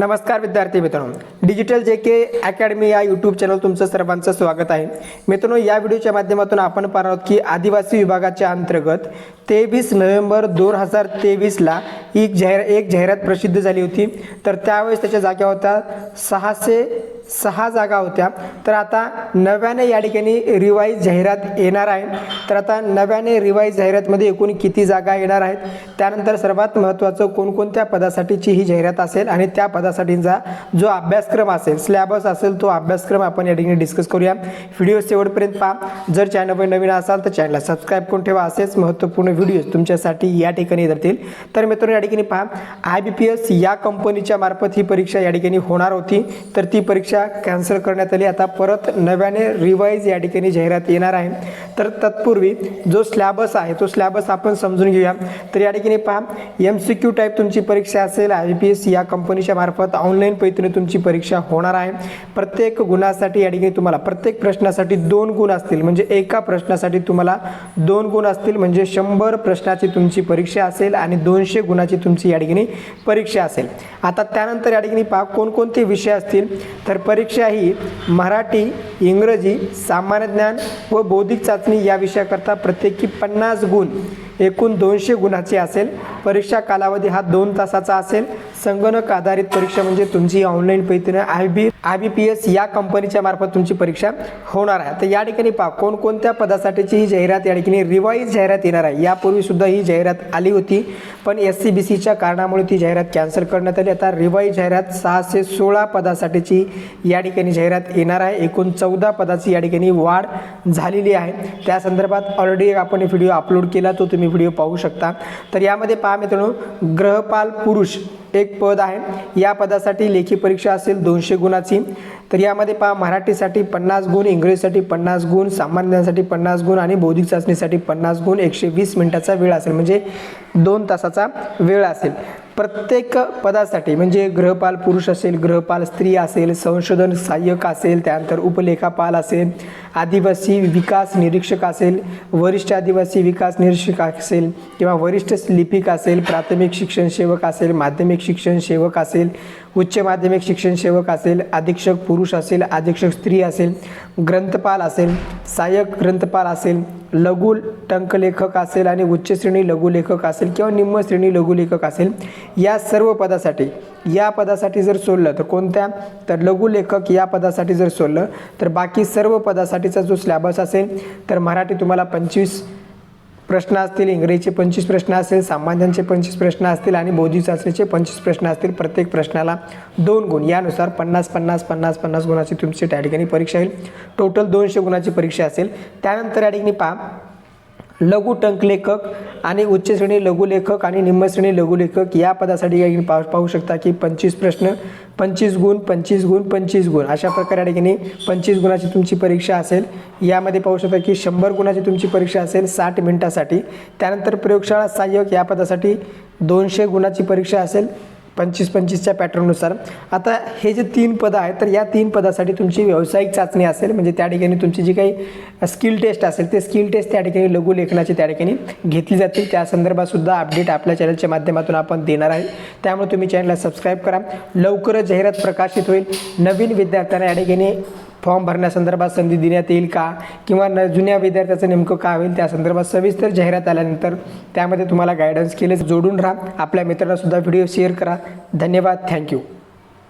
नमस्कार विद्यार्थी मित्रांनो. डिजिटल जे के अकॅडमी या यूट्यूब चॅनल तुमचं सर्वांचं स्वागत आहे. मित्रांनो या व्हिडिओच्या माध्यमातून आपण पाहणार आहोत की आदिवासी विभागाच्या अंतर्गत तेवीस नोव्हेंबर दोन हजार तेवीसला एक जाहिर एक जाहिरात प्रसिद्ध झाली होती. तर त्यावेळेस त्याच्या जागा होत्या सहाशे सहा जागा होत्या. तर आता नव्याने या ठिकाणी रिवाईज जाहिरात येणार आहे. तर आता नव्याने रिवाईज जाहिरातमध्ये एकूण किती जागा येणार आहेत? त्यानंतर सर्वात महत्त्वाचं कोणकोणत्या पदासाठीची ही जाहिरात असेल आणि त्या पदासाठीचा जो. अभ्यासक्रम असेल स्लॅबस असेल तो अभ्यासक्रम आपण या ठिकाणी डिस्कस करूया. व्हिडिओ शेवटपर्यंत पहा. जर चॅनलवर नवीन असाल तर चॅनलला सबस्क्राईब करून ठेवा. असेच महत्त्वपूर्ण व्हिडिओज तुमच्यासाठी या ठिकाणी जातील तर मित्रांनो या ठिकाणी पहा. आय बी पी एस या कंपनीच्या मार्फत ही परीक्षा या ठिकाणी होणार होती. तर ती परीक्षा कॅन्सल करण्यात आली. आता परत नव्याने रिवाईज या ठिकाणी जाहिरात येणार आहे. तर तत्पूर्वी जो स्लॅबस आहे तो स्लॅबस आपण समजून घेऊया. तर या ठिकाणी पहा. एम सी क्यू टाईप तुमची परीक्षा असेल. आय बी पी एस या कंपनीच्या मार्फत ऑनलाईन पद्धतीने तुमची परीक्षा होणार आहे. प्रत्येक गुणासाठी या ठिकाणी तुम्हाला प्रत्येक प्रश्नासाठी दोन गुण असतील. म्हणजे एका प्रश्नासाठी तुम्हाला दोन गुण असतील. म्हणजे शंभर प्रश्नाची तुमची परीक्षा असेल आणि दोनशे गुणाची तुमची या ठिकाणी परीक्षा असेल. आता त्यानंतर या ठिकाणी पहा कोणकोणते विषय असतील? तर परीक्षा ही मराठी इंग्रजी सामान्य ज्ञान व बौद्धिक चाचणी या विषयाकरता प्रत्येकी पन्नास गुण एकूण दोनशे गुणाची असेल. परीक्षा कालावधी हा दोन तासाचा असेल. संगणक आधारित परीक्षा म्हणजे तुमची ऑनलाईन पद्धतीने I B I B P S या कंपनीच्या मार्फत तुमची परीक्षा होणार आहे. तर या ठिकाणी पहा कोणकोणत्या पदासाठीची ही जाहिरात या ठिकाणी रिवाईज जाहिरात येणार आहे? यापूर्वी सुद्धा ही जाहिरात आली होती पण एस सी बी सीच्या कारणामुळे ती जाहिरात कॅन्सल करण्यात आली. आता रिवाईज जाहिरात सहाशे सोळा पदासाठीची या ठिकाणी जाहिरात येणार आहे. एकूण चौदा पदाची या ठिकाणी वाढ झालेली आहे. त्या संदर्भात ऑलरेडी आपण व्हिडिओ अपलोड केला तो तुम्ही व्हिडिओ पाहू शकता. तर यामध्ये पहा मित्रांनो ग्रहपाल पुरुष एक पद आहे. या पदासाठी लेखी परीक्षा असेल दोनशे गुणाची. तर यामध्ये पहा मराठीसाठी पन्नास गुण इंग्रजीसाठी पन्नास गुण सामान्यांसाठी पन्नास गुण आणि बौद्धिक चाचणीसाठी पन्नास गुण एकशे वीस मिनिटाचा वेळ असेल. म्हणजे दोन तासाचा वेळ असेल. प्रत्येक पदासाठी म्हणजे ग्रहपाल पुरुष असेल ग्रहपाल स्त्री असेल संशोधन सहाय्यक असेल त्यानंतर उपलेखापाल असेल आदिवासी विकास निरीक्षक असेल वरिष्ठ आदिवासी विकास निरीक्षक असेल किंवा वरिष्ठ लिपिक असेल प्राथमिक शिक्षण सेवक असेल माध्यमिक शिक्षण सेवक असेल उच्च माध्यमिक शिक्षण सेवक असेल अधीक्षक पुरुष असेल अधीक्षक स्त्री असेल ग्रंथपाल असेल सहाय्यक ग्रंथपाल असेल लघु टंकलेखक असेल आणि उच्च श्रेणी लघुलेखक असेल किंवा निम्न श्रेणी लघुलेखक असेल या सर्व पदासाठी या पदासाठी जर सोडलं तर कोणत्या? तर लघुलेखक या पदासाठी जर सोडलं तर बाकी सर्व पदासाठीचा जो स्लॅबस असेल तर मराठी तुम्हाला पंचवीस प्रश्न असतील इंग्रजीचे पंचवीस प्रश्न असेल सामान्यांचे पंचवीस प्रश्न असतील आणि बौद्धिक चाचणीचे पंचवीस प्रश्न असतील प्रत्येक प्रश्नाला दोन गुण. यानुसार पन्नास पन्नास पन्नास पन्नास गुणाची तुमची त्या ठिकाणी परीक्षा येईल. टोटल दोनशे गुणाची परीक्षा असेल. त्यानंतर या ठिकाणी पहा. लघु टंकलेखक आणि उच्च श्रेणी लघुलेखक आणि निम्नश्रेणी लघुलेखक या पदासाठी या ठिकाणी पाहू पाहू शकता की पंचवीस प्रश्न पंचवीस गुण पंचवीस गुण पंचवीस गुण. अशा प्रकारे या ठिकाणी पंचवीस गुणाची तुमची परीक्षा असेल. यामध्ये पाहू शकता की शंभर गुणाची तुमची परीक्षा असेल साठ मिनिटासाठी. त्यानंतर प्रयोगशाळा सहाय्यक या पदासाठी दोनशे गुणाची परीक्षा असेल. पंचवीस पंचवीसच्या पॅटर्ननुसार. आता हे जे तीन पदं आहेत तर या तीन पदासाठी तुमची व्यावसायिक चाचणी असेल म्हणजे त्या ठिकाणी तुमची जी काही स्किल टेस्ट असेल ते स्किल टेस्ट त्या ठिकाणी लघुलेखनाची त्या ठिकाणी घेतली जाते. त्या संदर्भातसुद्धा अपडेट आपल्या चॅनलच्या माध्यमातून आपण देणार आहे. त्यामुळे तुम्ही चॅनलला सबस्क्राईब करा. लवकरच जाहिरात प्रकाशित होईल. नवीन विद्यार्थ्यांना या ठिकाणी फॉर्म भरण्यासंदर्भात संधी देण्यात येईल का? किंवा न जुन्या विद्यार्थ्याचं नेमकं काय होईल? त्या संदर्भात सविस्तर जाहिरात आल्यानंतर त्यामध्ये तुम्हाला गायडन्स केले. जोडून राहा. आपल्या मित्रांनासुद्धा व्हिडिओ शेअर करा. धन्यवाद. थँक्यू